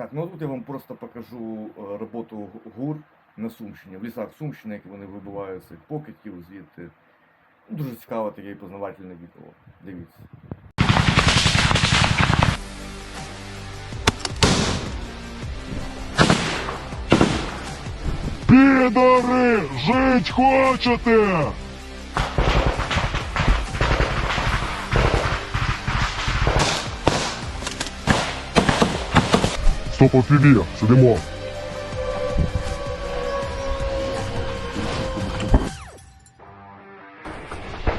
Так, ну тут я вам просто покажу е, роботу гур на Сумщині, в лісах Сумщини, як вони вибивають цих покидьків звідти. Ну, Дуже цікаве таке і познавательне відео. Дивіться. Підари! Жить хочете! Restons contre Lire, cédez-moi.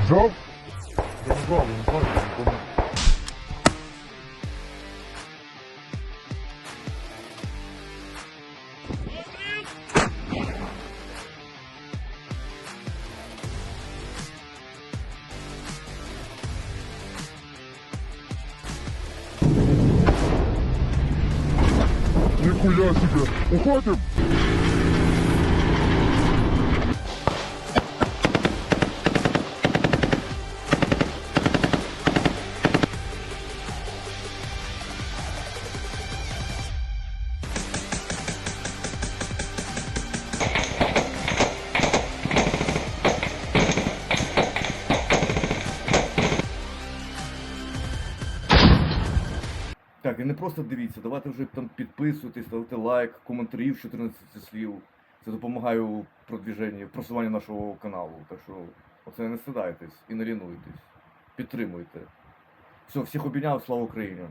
Jean Viens voir, viens voir, voir. Нихуя себе! Уходим! Так, і не просто дивіться, давайте вже там підписуйтесь, ставте лайк, коментарів 14 слів. Це допомагає у продвіженні, просуванні нашого каналу. Так що оце не стидайтесь і не лінуйтесь. Підтримуйте. Все, всіх обійняв, слава Україні!